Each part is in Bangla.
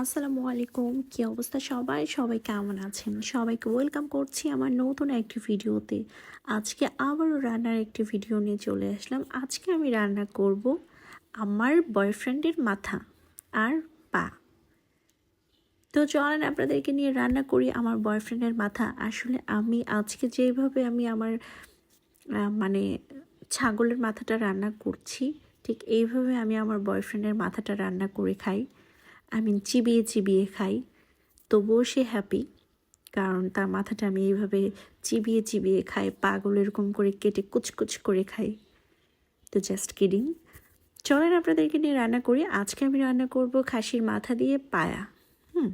আসসালামু আলাইকুম। কি অবস্থা সবাই? সবাই কেমন আছেন? সবাইকে ওয়েলকাম করছি আমার নতুন একটি ভিডিওতে। আজকে আবারও রান্নার একটি ভিডিও নিয়ে চলে আসলাম। আজকে আমি রান্না করব আমার বয়ফ্রেন্ডের মাথা আর পা। তো চলেন আপনাদেরকে নিয়ে রান্না করি আমার বয়ফ্রেন্ডের মাথা। আসলে আমি আজকে যেভাবে আমি আমার মানে ছাগলের মাথাটা রান্না করছি, ঠিক এইভাবে আমি আমার বয়ফ্রেন্ডের মাথাটা রান্না করে খাই। আমি চিবিয়ে চিবিয়ে খাই। তবুও সে হ্যাপি কারণ তার মাথাটা আমি এইভাবে চিবিয়ে চিবিয়ে খাই, পাগল এরকম করে কেটে কুচকুচ করে খাই। তো জাস্ট কিডিং চলেন আপনাদেরকে নিয়ে রান্না করি। আজকে আমি রান্না করব খাসির মাথা দিয়ে পায়া। হুম,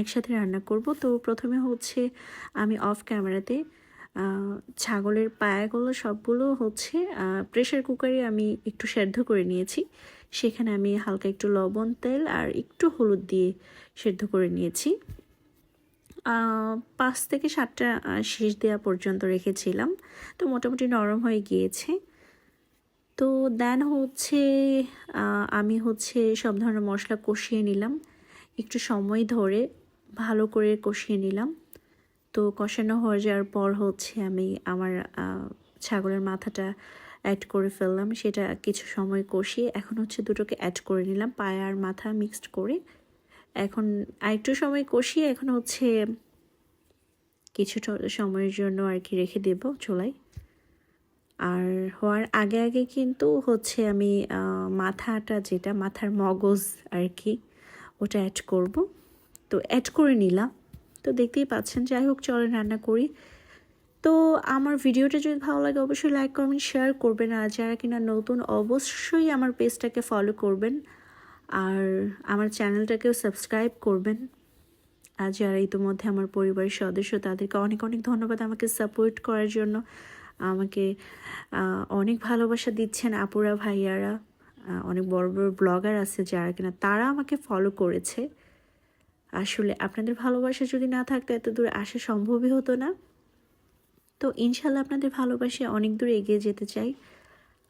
একসাথে রান্না করব। তো প্রথমে হচ্ছে আমি অফ ক্যামেরাতে ছাগলের পায়াগুলো সবগুলো হচ্ছে প্রেশার কুকারে আমি একটু সেদ্ধ করে নিয়েছি। সেখানে আমি হালকা একটু লবণ, তেল আর একটু হলুদ দিয়ে সেদ্ধ করে নিয়েছি। পাঁচ থেকে সাতটা শেষ দেওয়া পর্যন্ত রেখেছিলাম। তো মোটামুটি নরম হয়ে গিয়েছে। তো দেন হচ্ছে আমি হচ্ছে সব ধরনের মশলা কষিয়ে নিলাম। একটু সময় ধরে ভালো করে কষিয়ে নিলাম। তো কষানো হয়ে যাওয়ার পর হচ্ছে আমি আমার ছাগলের মাথাটা অ্যাড করে ফেললাম, সেটা কিছু সময় কষিয়ে এখন হচ্ছে দুটোকে অ্যাড করে নিলাম, পায়া আর মাথা মিক্সড করে। এখন আরেকটু সময় কষিয়ে এখন হচ্ছে কিছুটা সময়ের জন্য আর কি রেখে দেব চুলায়। আর হওয়ার আগে আগে কিন্তু হচ্ছে আমি মাথাটা যেটা, মাথার মগজ আর কি, ওটা অ্যাড করব। তো অ্যাড করে নিলাম। তো দেখতেই পাচ্ছেন, যাই হোক চলে রান্না করি। তো আমার ভিডিওটা যদি ভালো লাগে, অবশ্যই লাইক করবেন শেয়ার করবেন। আর যারা কিনা নতুন, অবশ্যই আমার পেজটাকে ফলো করবেন। আর আমার চ্যানেলটাকেও সাবস্ক্রাইব করবেন। আর যারা ইতিমধ্যে আমার পরিবারের সদস্য, তাদেরকে অনেক অনেক ধন্যবাদ আমাকে সাপোর্ট করার জন্য। আমাকে অনেক ভালোবাসা দিচ্ছেন আপুরা, ভাইয়ারা। অনেক বড় বড় ব্লগার আছে যারা কিনা, তারা আমাকে ফলো করেছে। আসলে আপনাদের ভালোবাসা যদি না থাকতো, এত দূরে আসা সম্ভবই হতো না। তো ইনশাল্লাহ আপনাদের ভালোবাসে অনেক দূর এগিয়ে যেতে চাই।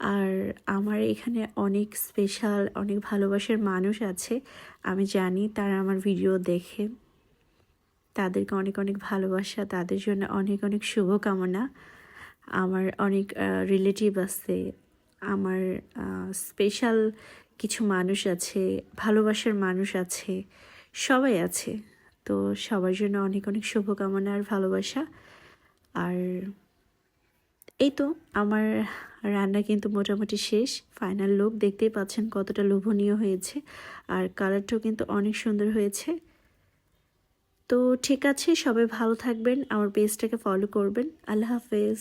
আর আমার এখানে অনেক স্পেশাল অনেক ভালোবাসার মানুষ আছে। আমি জানি তারা আমার ভিডিও দেখে। তাদেরকে অনেক অনেক ভালোবাসা, তাদের জন্য অনেক অনেক শুভকামনা। আমার অনেক রিলেটিভ আছে। আমার স্পেশাল কিছু মানুষ আছে, ভালোবাসার মানুষ আছে, সবাই আছে। তো সবার জন্য অনেক অনেক শুভকামনা আর ভালোবাসা। আর এই তো আমার রান্না কিন্তু মোটামুটি শেষ। ফাইনাল লুক দেখতেই পাচ্ছেন কতটা লোভনীয় হয়েছে। আর কালারটাও কিন্তু অনেক সুন্দর হয়েছে। তো ঠিক আছে, সবাই ভালো থাকবেন, আমার পেজটাকে ফলো করবেন। আল্লাহ হাফেজ।